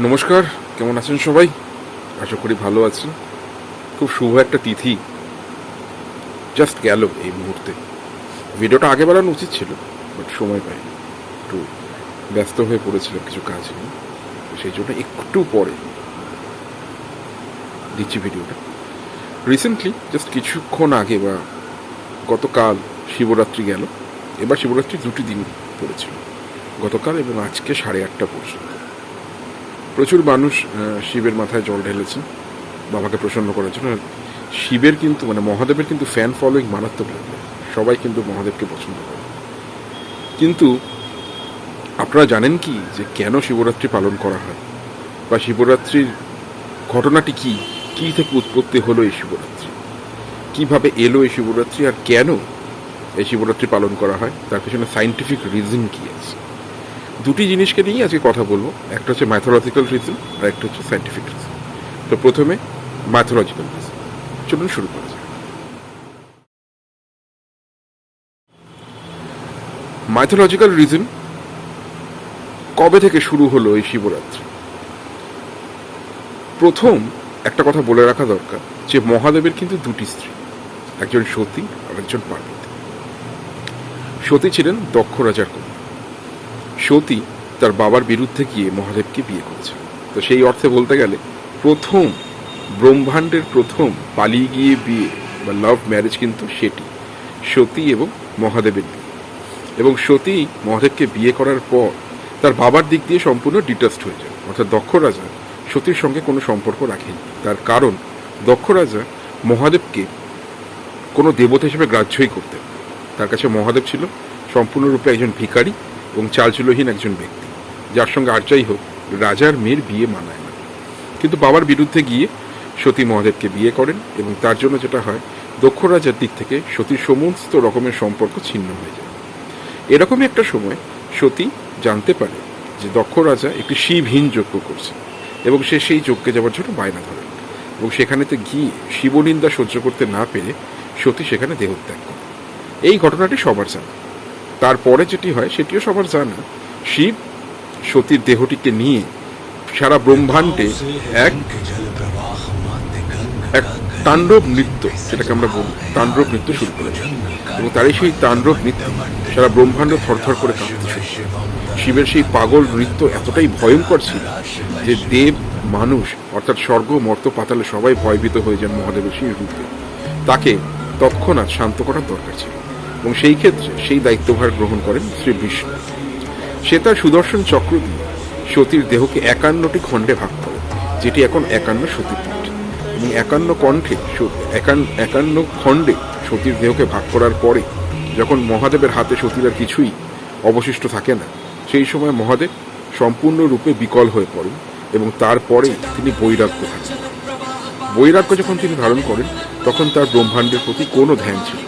নমস্কার, কেমন আছেন সবাই? আশা করি ভালো আছেন। খুব শুভ একটা তিথি। জাস্ট গেল এই মুহূর্তে। ভিডিওটা আগে বাড়ানো উচিত ছিল, বাট সময় পাইনি। একটু ব্যস্ত হয়ে পড়েছিলাম কিছু কাজ নিয়ে। সেই জন্য একটু পরে দিচ্ছি ভিডিওটা। রিসেন্টলি জাস্ট কিছুক্ষণ আগে বা গতকাল শিবরাত্রি গেল। এবার শিবরাত্রি দুটি দিন পড়েছিল। গতকাল এবং আজকে সাড়ে আটটা পর্যন্ত। প্রচুর মানুষ শিবের মাথায় জল ঢেলেছে, বাবাকে প্রসন্ন করার জন্য শিবের কিন্তু মানে মহাদেবের কিন্তু ফ্যান ফলোয়িং মারাত্মক লাগবে সবাই কিন্তু মহাদেবকে পছন্দ করে। কিন্তু আপনারা জানেন কি যে কেন শিবরাত্রি পালন করা হয়? বা শিবরাত্রির ঘটনাটি কি? কি থেকে উৎপত্তি হলো এই শিবরাত্রি? কীভাবে এলো এই শিবরাত্রি? আর কেন এই শিবরাত্রি পালন করা হয়? তার পেছনে সাইন্টিফিক রিজন কী আছে? দুটি জিনিসকে নিয়েই আজকে কথা বলব। একটা হচ্ছে ম্যাথোলজিক্যাল রিজন আর একটা হচ্ছে সাইন্টিফিক রিজন তো প্রথমে ম্যাথোলজিক্যাল রিজন চলুন শুরু করা যাক। মাইথোলজিক্যাল রিজন কবে থেকে শুরু হলো এই শিবরাত্রি? প্রথম একটা কথা বলে রাখা দরকার যে মহাদেবের কিন্তু দুটি স্ত্রী, একজন সতী আর একজন পার্বতী। সতী ছিলেন দক্ষ রাজার কন্যা। সতী তার বাবার বিরুদ্ধে গিয়ে মহাদেবকে বিয়ে করেছে। তো সেই অর্থে বলতে গেলে প্রথম ব্রহ্মাণ্ডের প্রথম পালিয়ে গিয়ে বিয়ে বা লাভ ম্যারেজ কিন্তু সেটি, সতী এবং মহাদেবের বিয়ে। এবং সতী মহাদেবকে বিয়ে করার পর তার বাবার দিক দিয়ে সম্পূর্ণ ডিটাচড হয়ে যায়। অর্থাৎ দক্ষ রাজা সতীর সঙ্গে কোনো সম্পর্ক রাখেনি। তার কারণ, দক্ষ রাজা মহাদেবকে কোনো দেবতা হিসেবে গ্রাহ্যই করতেন তার কাছে মহাদেব ছিল সম্পূর্ণরূপে একজন ভিখারি এবং চালচুলহীন একজন ব্যক্তি। যার সঙ্গে আর যাই হোক, রাজার মেয়ের বিয়ে মানায় না। কিন্তু বাবার বিরুদ্ধে গিয়ে সতী মহাদেবকে বিয়ে করেন এবং তার জন্য যেটা হয়, দক্ষ রাজার দিক থেকে সতীর সমস্ত রকমের সম্পর্ক ছিন্ন হয়ে যায়। এরকমই একটা সময় সতী জানতে পারে যে দক্ষ রাজা একটি শিবহীন যজ্ঞ করছে এবং সে সেই যজ্ঞে যাওয়ার জন্য বায়না ধরে। এবং সেখানেতে গিয়ে শিবনিন্দা সহ্য করতে না পেরে সতী সেখানে দেহত্যাগ করে। এই ঘটনাটি সবার জানা। তারপরে যেটি হয়, সেটিও সবার জানা। শিব সতীর দেহটিকে নিয়ে সারা ব্রহ্মাণ্ডে এক এক তাণ্ডব নৃত্য, যেটাকে আমরা বলি, তাণ্ডব নৃত্য শুরু করে এবং তারই সেই তাণ্ডব নৃত্য সারা ব্রহ্মাণ্ড থরথর করে কাঁপতে শিবের সেই পাগল নৃত্য এতটাই ভয়ঙ্কর ছিল যে দেব, মানুষ, অর্থাৎ স্বর্গ, মর্ত, পাতালে সবাই ভয়ভীত হয়ে যান মহাদেবের সেই রূপে। তাকে তৎক্ষণাৎ শান্ত করার দরকার ছিল। এবং সেই ক্ষেত্রে সেই দায়িত্বভার গ্রহণ করেন শ্রী বিষ্ণু। সে তার সুদর্শন চক্র দিয়ে সতীর দেহকে একান্নটি খণ্ডে ভাগ করে, যেটি এখন একান্ন সতীপীঠ। এবং একান্ন কণ্ঠে একান্ন খণ্ডে সতীর দেহকে ভাগ করার পরে যখন মহাদেবের হাতে সতীর আর কিছুই অবশিষ্ট থাকে না, সেই সময় মহাদেব সম্পূর্ণরূপে বিকল হয়ে পড়েন এবং তারপরে তিনি বৈরাগ্য থাকেন বৈরাগ্য যখন তিনি ধারণ করেন, তখন তার ব্রহ্মাণ্ডের প্রতি কোনো ধ্যান ছিল।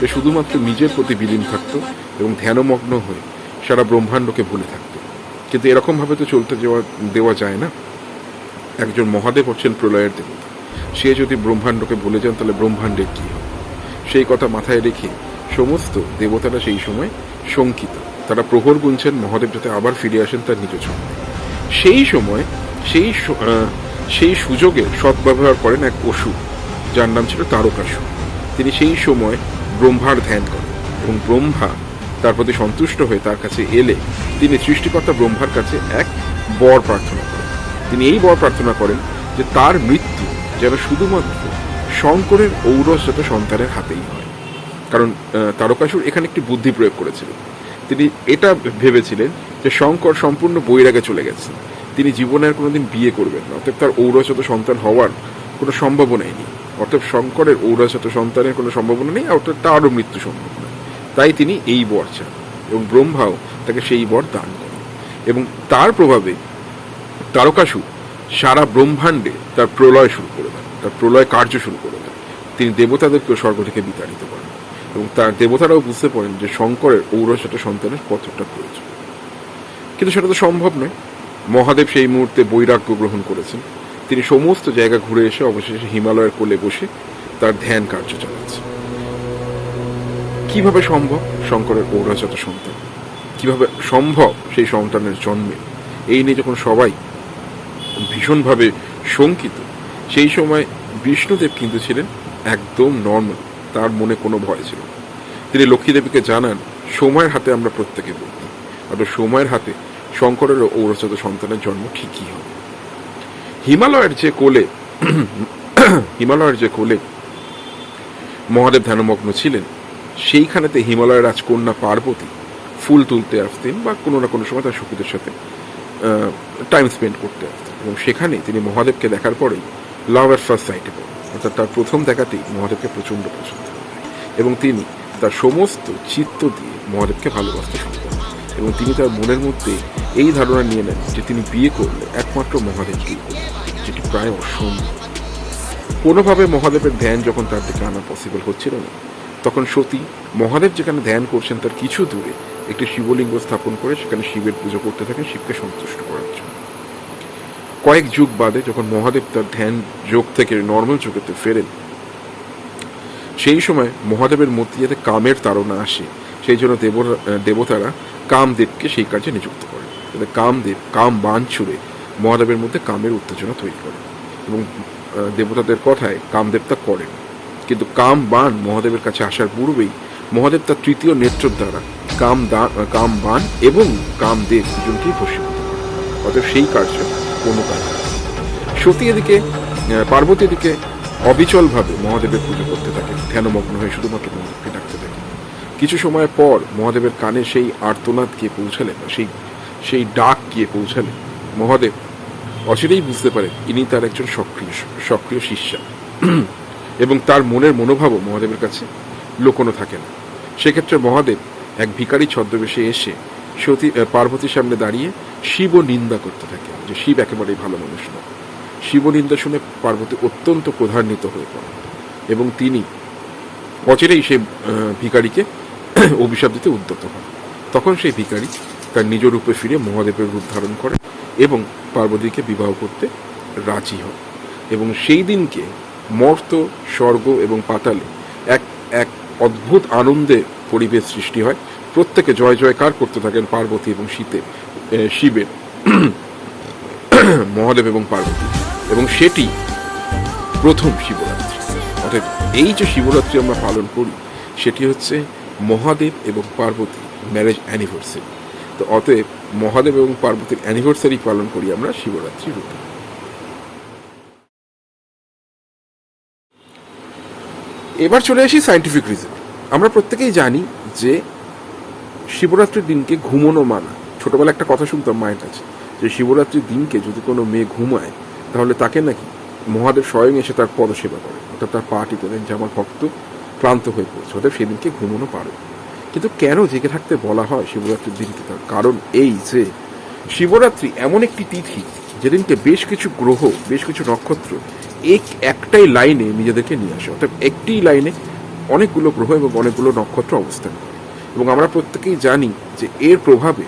সে শুধুমাত্র নিজের প্রতি বিলীন থাকত এবং ধ্যানমগ্ন হয়ে সারা ব্রহ্মাণ্ডকে ভুলে থাকত। কিন্তু এরকমভাবে তো চলতে যাওয়া, দেওয়া যায় না। একজন মহাদেব হচ্ছেন প্রলয়ের দেবতা। সে যদি ব্রহ্মাণ্ডকে ভুলে যান, তাহলে ব্রহ্মাণ্ডের কী হবে? সেই কথা মাথায় রেখে সমস্ত দেবতারা সেই সময় শঙ্কিত। তারা প্রহর গুনছেন, মহাদেব যাতে আবার ফিরে আসেন তার নিজ সেই সময় সেই সেই সুযোগে সদ্ব্যবহার করেন এক অসুর, যার নাম ছিল তারকাসুর। তিনি সেই সময় ব্রহ্মার ধ্যান করেন এবং ব্রহ্মা তার প্রতি সন্তুষ্ট হয়ে তার কাছে এলে তিনি সৃষ্টিকর্তা ব্রহ্মার কাছে এক বর প্রার্থনা করেন। তিনি এই বর প্রার্থনা করেন যে তার মৃত্যু যেন শুধুমাত্র শঙ্করের ঔরসজাত সন্তানের হাতেই হয়। কারণ তারকাসুর এখানে একটি বুদ্ধি প্রয়োগ করেছিলেন তিনি এটা ভেবেছিলেন যে শঙ্কর সম্পূর্ণ বৈরাগে চলে গেছেন তিনি জীবনের কোনোদিন বিয়ে করবেন না অর্থাৎ তার ঔরসজাত সন্তান হওয়ার কোনো সম্ভাবনাই নেই। অর্থাৎ শঙ্করের ঔরসজাত সন্তানের কোনো সম্ভাবনা নেই অর্থাৎ তারও মৃত্যু সম্ভব নয়। তাই তিনি এই বর চান, এবং ব্রহ্মাও তাকে সেই বর দান করেন। এবং তার প্রভাবে তারকাসুর সারা ব্রহ্মাণ্ডে তার প্রলয় শুরু করে দেন, তার প্রলয় কার্য শুরু করে দেন। তিনি দেবতাদেরকে স্বর্গ থেকে বিতাড়িত করেন, এবং তার দেবতারাও বুঝতে পারেন যে শঙ্করের ঔরসজাত সন্তানের কতটা প্রয়োজন। কিন্তু সেটা তো সম্ভব নয়। মহাদেব সেই মুহূর্তে বৈরাগ্য গ্রহণ করেছেন। তিনি সমস্ত জায়গা ঘুরে এসে অবশেষে হিমালয়ের কোলে বসে তার ধ্যান কার্য চালাচ্ছে। কীভাবে সম্ভব? শঙ্করের ঔরজাত সন্তান কীভাবে সম্ভব সেই সন্তানের জন্মে? এই নিয়ে যখন সবাই ভীষণভাবে শঙ্কিত, সেই সময় বিষ্ণুদেব কিন্তু ছিলেন একদম নর্মাল তার মনে কোনো ভয় ছিল তিনি লক্ষ্মীদেবীকে জানান, সময়ের হাতে আমরা প্রত্যেকে বন্দি আর সময়ের হাতে শঙ্করের ঔরচত সন্তানের জন্ম ঠিকই হবে। হিমালয়ের যে কোলে, হিমালয়ের যে কোলে মহাদেব ধ্যানমগ্ন ছিলেন, সেইখানেতে হিমালয়ের রাজকন্যা পার্বতী ফুল তুলতে আসতেন বা কোনো না কোনো সময় তার সখীদের সাথে টাইম স্পেন্ড করতে আসতেন। এবং সেখানে তিনি মহাদেবকে দেখার পরেই লাভ অ্যাট ফার্স্ট সাইটে পড়েন। অর্থাৎ তার প্রথম দেখাতেই মহাদেবকে প্রচণ্ড পছন্দ এবং তিনি তার সমস্ত চিত্ত দিয়ে মহাদেবকে ভালোবাসতে শুরু এবং তিনি তার মনের মধ্যে এই ধারণা নিয়ে নেন যে তিনি বিয়ে করলে একমাত্র মহাদেবকেই যেটি প্রায় অসম্ভব। কোনোভাবে মহাদেবের ধ্যান যখন তার দিকে আনা পসিবল হচ্ছিল না, তখন সতী মহাদেব যেখানে ধ্যান করছেন তার কিছু দূরে একটি শিবলিঙ্গ স্থাপন করে সেখানে শিবের পুজো করতে থাকেন, শিবকে সন্তুষ্ট করার জন্য। কয়েক যুগ বাদে যখন মহাদেব তার ধ্যান যোগ থেকে নর্মাল যুগেতে ফেরেন, সেই সময় মহাদেবের মধ্যে যাতে কামের তাড়না আসে সেই জন্য দেব দেবতারা কামদেবকে সেই কাজে নিযুক্ত করেন যাতে কামদেব, কাম বান ছুড়ে মহাদেবের মধ্যে কামের উত্তেজনা তৈরি করে এবং দেবতাদের কথায় কামদেব তা করেন। কিন্তু কাম বান মহাদেবের কাছে আসার পূর্বেই মহাদেব তার তৃতীয় নেত্র দ্বারা কাম কাম বান এবং কামদেব দুজনকেই ভস্মীভূত করেন। অতএব সেই কার্য কোনো কাজ সতী এদিকে পার্বতী এদিকে অবিচলভাবে মহাদেবের পুজো করতে থাকে। ধ্যানমগ্ন হয়ে শুধুমাত্র মহাদেবকে ডাকতে থাকেন কিছু সময় পর মহাদেবের কানে সেই আর্তনাদ গিয়ে পৌঁছালেন সেই সেই ডাক গিয়ে পৌঁছালেন। মহাদেব অচিরেই বুঝতে পারেন ইনি তার একজন সক্রিয় সক্রিয় শিষ্যা। এবং তার মনের মনোভাবও মহাদেবের কাছে লোকনো থাকে না। সেক্ষেত্রে মহাদেব এক ভিখারি ছদ্মবেশে এসে সতী পার্বতীর সামনে দাঁড়িয়ে শিব নিন্দা করতে থাকে যে শিব একেবারেই ভালো মানুষ নয়। শিব নিন্দা শুনে পার্বতী অত্যন্ত ক্রধান্বিত হয়ে পড়েন। এবং তিনি অচিরেই সে আহ, ভিখারিকে অভিশাপ দিতে উদ্যত হন। তখন সেই ভিখারি তার নিজ রূপে ফিরে মহাদেবের রূপ ধারণ করে এবং পার্বতীকে বিবাহ করতে রাজি হয় এবং সেই দিনকে মর্ত, স্বর্গ এবং পাতালে এক এক অদ্ভুত আনন্দে পরিবেশ সৃষ্টি হয়। প্রত্যেকে জয়, জয়কার করতে থাকেন পার্বতী এবং শীতে শিবের, মহাদেব এবং পার্বতী। এবং সেটি প্রথম শিবরাত্রি। অর্থাৎ এই যে শিবরাত্রি আমরা পালন করি, সেটি হচ্ছে মহাদেব এবং পার্বতী ম্যারেজ অ্যানিভার্সারি তো অতএব মহাদেব এবং পার্বতীর অ্যানিভার্সারি পালন করি আমরা শিবরাত্রি রূপে। এবার চলে আসি সাইন্টিফিক রিজন আমরা প্রত্যেকেই জানি যে শিবরাত্রির দিনকে ঘুমোনো মানা। ছোটবেলা একটা কথা শুনতাম মায়ের কাছে, যে শিবরাত্রির দিনকে যদি কোনো মেয়ে ঘুমায়, তাহলে তাকে নাকি মহাদেব স্বয়ং এসে তার পদসেবা করে। অর্থাৎ তার পা টিপে দেন যে আমার ভক্ত ক্লান্ত হয়ে পড়ছে। অতএব সেদিনকে ঘুমোনো পারে। কিন্তু কেন জেগে থাকতে বলা হয় শিবরাত্রির দিনকে? তার কারণ এই যে, শিবরাত্রি এমন একটি তিথি, যেদিনকে বেশ কিছু গ্রহ, বেশ কিছু নক্ষত্র এক একটাই লাইনে নিজেদেরকে নিয়ে আসে। অর্থাৎ একটি লাইনে অনেকগুলো গ্রহ এবং অনেকগুলো নক্ষত্র অবস্থান করে। এবং আমরা প্রত্যেকেই জানি যে এর প্রভাবে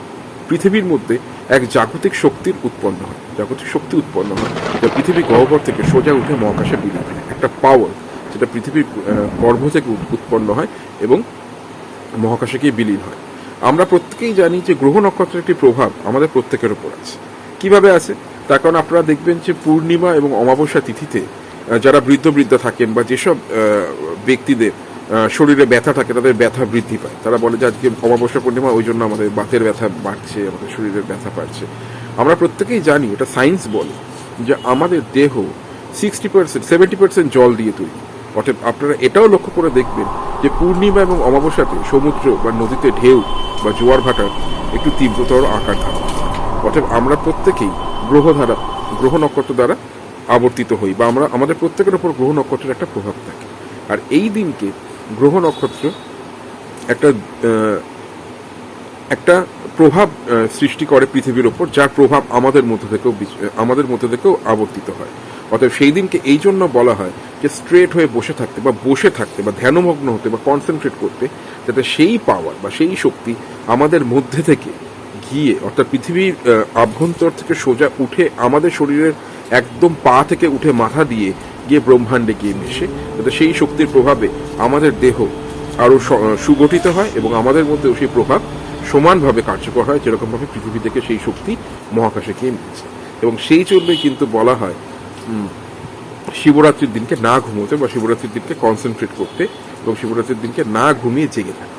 পৃথিবীর মধ্যে এক জাগতিক শক্তির উৎপন্ন হয়। জাগতিক শক্তি উৎপন্ন হয়। যা পৃথিবীর গহ্বর থেকে সোজা উঠে মহাকাশে বিলীন একটা পাওয়ার যেটা পৃথিবীর গর্ভ থেকে উৎপন্ন হয় এবং মহাকাশে গিয়ে বিলীন হয়। আমরা প্রত্যেকেই জানি যে গ্রহ নক্ষত্রের একটি প্রভাব আমাদের প্রত্যেকের উপর আছে। কীভাবে আছে? তার কারণ আপনারা দেখবেন যে পূর্ণিমা এবং অমাবস্যা তিথিতে যারা বৃদ্ধ বৃদ্ধ থাকেন বা যেসব ব্যক্তিদের শরীরে ব্যথা থাকে, তাদের ব্যথা বৃদ্ধি পায়। তারা বলে যে আজকে অমাবস্যা পূর্ণিমা, ওই জন্য আমাদের বাতের ব্যথা বাড়ছে, আমাদের শরীরের ব্যথা বাড়ছে। আমরা প্রত্যেকেই জানি, এটা সায়েন্স বলে, যে আমাদের দেহ সিক্সটি পার্সেন্ট সেভেন্টি পার্সেন্ট জল দিয়ে তৈরি। অর্থাৎ আপনারা এটাও লক্ষ্য করে দেখবেন যে পূর্ণিমা এবং অমাবস্যাতে সমুদ্র বা নদীতে ঢেউ বা জোয়ার ভাটার একটু তীব্রতর আকার করে। অর্থাৎ আমরা প্রত্যেকেই গ্রহ দ্বারা গ্রহ নক্ষত্র দ্বারা আবর্তিত হই বা আমরা, আমাদের প্রত্যেকের ওপর গ্রহ নক্ষত্রের একটা প্রভাব থাকে আর এই দিনকে গ্রহ নক্ষত্র একটা একটা প্রভাব সৃষ্টি করে পৃথিবীর ওপর যার প্রভাব আমাদের মধ্যে থেকেও আমাদের মধ্যে থেকেও আবর্তিত হয় অতএব সেই দিনকে এই জন্য বলা হয় যে স্ট্রেট হয়ে বসে থাকতে বা বসে থাকতে বা ধ্যানমগ্ন হতে বা কনসেন্ট্রেট করতে, যাতে সেই পাওয়ার বা সেই শক্তি আমাদের মধ্যে থেকে গিয়ে, অর্থাৎ পৃথিবীর আভ্যন্তর থেকে সোজা উঠে আমাদের শরীরের একদম পা থেকে উঠে মাথা দিয়ে গিয়ে ব্রহ্মাণ্ডে গিয়ে মেশে, যাতে সেই শক্তির প্রভাবে আমাদের দেহ আরও সুগঠিত হয় এবং আমাদের মধ্যেও সেই প্রভাব সমানভাবে কার্যকর হয়, যেরকমভাবে পৃথিবী থেকে সেই শক্তি মহাকাশে গিয়ে মিলছে। এবং সেই জন্যই কিন্তু বলা হয় শিবরাত্রির দিনকে না ঘুমোতে বা শিবরাত্রির দিনকে কনসেন্ট্রেট করতে এবং শিবরাত্রির দিনকে না ঘুমিয়ে জেগে থাকতে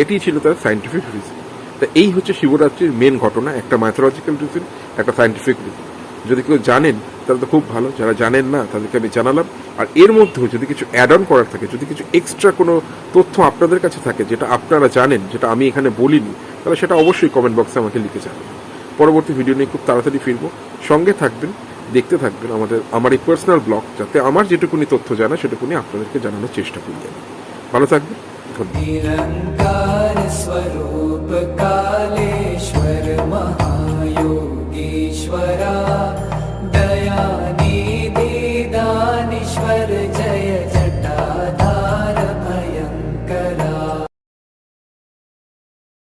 এটি ছিল তার সাইন্টিফিক রিজন তা এই হচ্ছে শিবরাত্রির মেন ঘটনা, একটা ম্যাথোলজিক্যাল রিজন একটা সাইন্টিফিক রিজন যদি কেউ জানেন, তাহলে তো খুব ভালো। যারা জানেন না, তাদেরকে আমি জানালাম। আর এর মধ্যেও যদি কিছু অ্যাড অন করার থাকে, যদি কিছু এক্সট্রা কোনো তথ্য আপনাদের কাছে থাকে, যেটা আপনারা জানেন, যেটা আমি এখানে বলিনি, তাহলে সেটা অবশ্যই কমেন্ট বক্সে আমাকে লিখে জানাবেন। পরবর্তী ভিডিও নিয়ে খুব তাড়াতাড়ি ফিরবো। সঙ্গে থাকবেন দেখতে থাকবেন আমাদের আমার এই পার্সোনাল ব্লগ যাতে আমার যেটুকুনি তথ্য জানা, সেটুকুনি আপনাদেরকে জানানোর চেষ্টা করি আমি। ভালো থাকবেন, ধন্যবাদ।